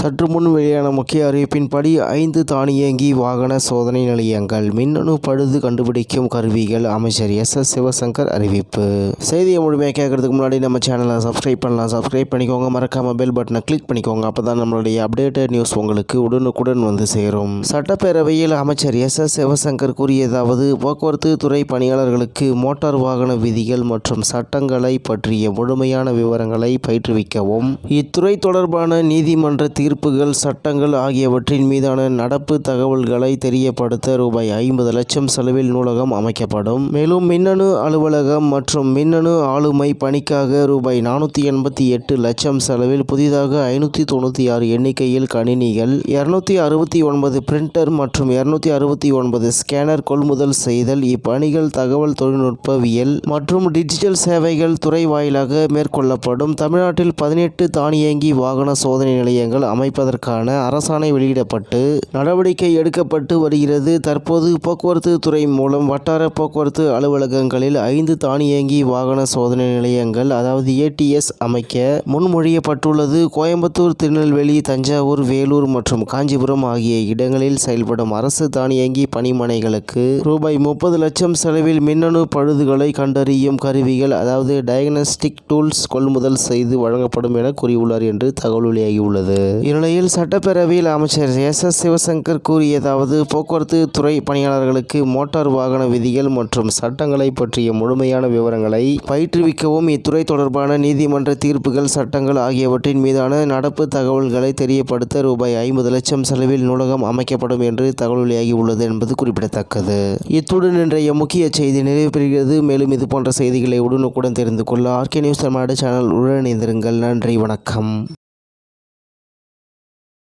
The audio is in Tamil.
சற்று முன் வெளியான முக்கிய அறிவிப்பின்படி ஐந்து தானியங்கி வாகன சோதனை நிலையங்கள் மின்னணு பழுது கண்டுபிடிக்கும் கருவிகள் அமைச்சர் எஸ். எஸ். சிவசங்கர் அறிவிப்பு. செய்தியை முழுமையாக கேட்கறதுக்கு முன்னாடி நம்ம சேனலை சப்ஸ்கிரைப் பண்ணலாம். சப்ஸ்கிரைப் பண்ணிக்கோங்க. மறக்காம பெல் பட்டனை கிளிக் பண்ணிக்கோங்க. அப்பதான் நம்மளுடைய அப்டேட்டட் நியூஸ் உங்களுக்கு உடனுக்குடன் வந்து சேரும். சட்டப்பேரவையில் அமைச்சர் எஸ். எஸ். சிவசங்கர் கூறியதாவது போக்குவரத்து துறை பணியாளர்களுக்கு மோட்டார் வாகன விதிகள் மற்றும் சட்டங்களை பற்றிய முழுமையான விவரங்களை பயிற்றுவிக்கவும் இத்துறை தொடர்பான நீதிமன்ற தீர்ப்புகள் சட்டங்கள் ஆகியவற்றின் மீதான நடப்பு தகவல்களை தெரியப்படுத்த ரூபாய் ஐம்பது லட்சம் செலவில் நூலகம் அமைக்கப்படும். மேலும் மின்னணு அலுவலகம் மற்றும் மின்னணு ஆளுமை பணிக்காக ரூபாய் நானூற்றி எண்பத்தி எட்டு லட்சம் செலவில் புதிதாக ஐநூற்றி தொண்ணூற்றி ஆறு எண்ணிக்கையில் கணினிகள் இருநூத்தி அறுபத்தி ஒன்பது பிரிண்டர் மற்றும் இருநூத்தி அறுபத்தி ஒன்பது ஸ்கேனர் கொள்முதல் செய்தல் இப்பணிகள் தகவல் தொழில்நுட்பவியல் மற்றும் டிஜிட்டல் சேவைகள் துறை வாயிலாக மேற்கொள்ளப்படும். தமிழ்நாட்டில் பதினெட்டு தானியங்கி வாகன சோதனை நிலையங்கள் அமைப்பதற்கான அரசாணை வெளியிடப்பட்டு நடவடிக்கை எடுக்கப்பட்டு வருகிறது. தற்போது போக்குவரத்து துறை மூலம் வட்டார போக்குவரத்து அலுவலகங்களில் ஐந்து தானியங்கி வாகன சோதனை நிலையங்கள் அதாவது ஏடிஎஸ் அமைக்க முன்மொழியப்பட்டுள்ளது. கோயம்புத்தூர் திருநெல்வேலி தஞ்சாவூர் வேலூர் மற்றும் காஞ்சிபுரம் ஆகிய இடங்களில் செயல்படும் அரசு தானியங்கி பணிமனைகளுக்கு ரூபாய் முப்பது லட்சம் செலவில் மின்னணு பழுதுகளை கண்டறியும் கருவிகள் அதாவது டயக்னஸ்டிக் டூல்ஸ் கொள்முதல் செய்து வழங்கப்படும் என கூறியுள்ளார் என்று தகவல் வெளியாகியுள்ளது. இந்நிலையில் சட்டப்பேரவையில் அமைச்சர் எஸ் எஸ் சிவசங்கர் கூறியதாவது போக்குவரத்து துறை பணியாளர்களுக்கு மோட்டார் வாகன விதிகள் மற்றும் சட்டங்களை பற்றிய முழுமையான விவரங்களை பயிற்றுவிக்கவும். இத்துறை தொடர்பான நீதிமன்ற தீர்ப்புகள் சட்டங்கள் ஆகியவற்றின் மீதான நடப்பு தகவல்களை தெரியப்படுத்த ரூபாய் ஐம்பது லட்சம் செலவில் நூலகம் அமைக்கப்படும் என்று தகவல் வெளியாகியுள்ளது என்பது குறிப்பிடத்தக்கது. இத்துடன் இன்றைய முக்கிய செய்தி நிறைவு பெறுகிறது. மேலும் இது போன்ற செய்திகளை உடனுக்குடன் தெரிந்து கொள்ள ஆர்கே நியூஸ் தமிழ்நாடு சேனல் உடன் நன்றி வணக்கம்.